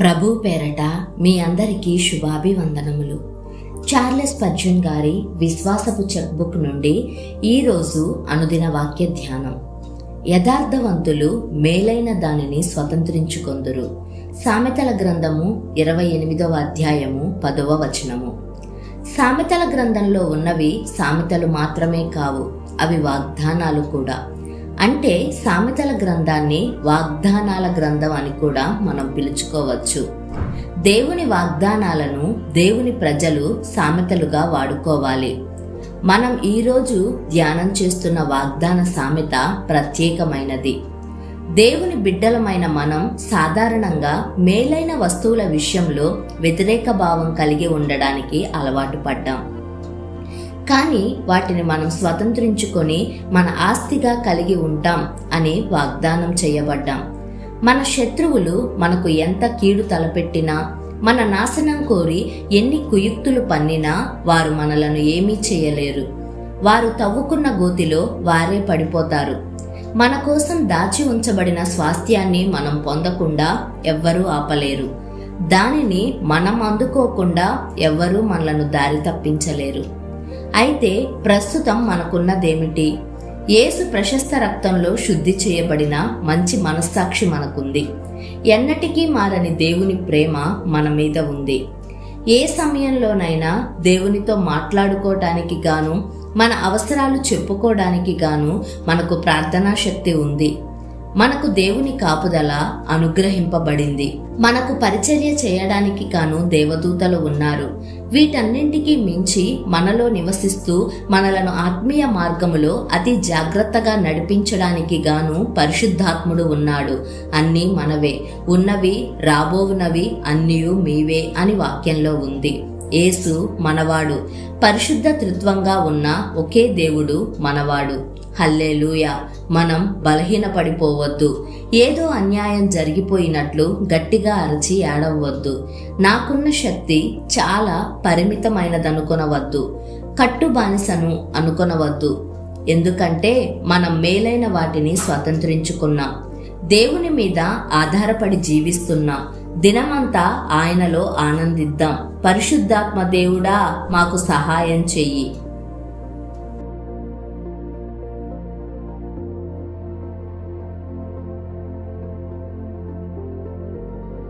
ప్రభు పేరట మీ అందరికీ శుభాభివందనములు. చార్లెస్ పర్జన్ గారి విశ్వాసపు చెక్ బుక్ నుండి ఈరోజు అనుదిన వాక్య ధ్యానం. యథార్థవంతులు మేలైన దానిని స్వతంత్రించుకొందురు. సామెతల గ్రంథము ఇరవై ఎనిమిదవ అధ్యాయము పదవ వచనము. సామెతల గ్రంథంలో ఉన్నవి సామెతలు మాత్రమే కావు అవి వాగ్దానాలు కూడా. అంటే సామెతల గ్రంథాన్ని వాగ్దానాల గ్రంథం అని కూడా మనం పిలుచుకోవచ్చు. దేవుని వాగ్దానాలను దేవుని ప్రజలు సామెతలుగా వాడుకోవాలి. మనం ఈరోజు ధ్యానం చేస్తున్న వాగ్దాన సామెత ప్రత్యేకమైనది. దేవుని బిడ్డలమైన మనం సాధారణంగా మేలైన వస్తువుల విషయంలో వ్యతిరేక భావం కలిగి ఉండడానికి అలవాటు పడ్డాం. కానీ వాటిని మనం స్వతంత్రించుకొని మన ఆస్తిగా కలిగి ఉంటాం అని వాగ్దానం చేయబడ్డాం. మన శత్రువులు మనకు ఎంత కీడు తలపెట్టినా మన నాశనం కోరి ఎన్ని కుయుక్తులు పన్నినా వారు మనలను ఏమీ చేయలేరు. వారు తవ్వుకున్న గోతిలో వారే పడిపోతారు. మన కోసం దాచి ఉంచబడిన స్వాస్థ్యాన్ని మనం పొందకుండా ఎవ్వరూ ఆపలేరు. దానిని మనం అందుకోకుండా ఎవ్వరూ మనలను దారి తప్పించలేరు. అయితే ప్రస్తుతం మనకున్నదేమిటి? యేసు ప్రశస్త రక్తంలో శుద్ధి చేయబడిన మంచి మనస్సాక్షి మనకుంది. ఎన్నటికీ మారని దేవుని ప్రేమ మన మీద ఉంది. ఏ సమయంలోనైనా దేవునితో మాట్లాడుకోవటానికి గాను మన అవసరాలు చెప్పుకోవడానికి గాను మనకు ప్రార్థనా శక్తి ఉంది. మనకు దేవుని కాపుదల అనుగ్రహింపబడింది. మనకు పరిచర్య చేయడానికి గాను దేవదూతలు ఉన్నారు. వీటన్నింటికీ మించి మనలో నివసిస్తూ మనలను ఆత్మీయ మార్గములో అతి జాగ్రత్తగా నడిపించడానికి గాను పరిశుద్ధాత్ముడు ఉన్నాడు. అన్నీ మనవే. ఉన్నవి రాబోవునవి అన్నీ మీవే అని వాక్యంలో ఉంది. యేసు మనవాడు. పరిశుద్ధ త్రిత్వంగా ఉన్న ఒకే దేవుడు మనవాడు. హల్లేలూయ. మనం బలహీనపడిపోవద్దు. ఏదో అన్యాయం జరిగిపోయినట్లు గట్టిగా అరచి ఏడవద్దు. నాకున్న శక్తి చాలా పరిమితమైనదనుకొనవద్దు. కట్టు బానిసను అనుకొనవద్దు. ఎందుకంటే మనం మేలైన వాటిని స్వతంత్రించుకున్నాం. దేవుని మీద ఆధారపడి జీవిస్తున్నాం. దినమంతా ఆయనలో ఆనందిద్దాం. పరిశుద్ధాత్మ దేవుడా మాకు సహాయం చెయ్యి.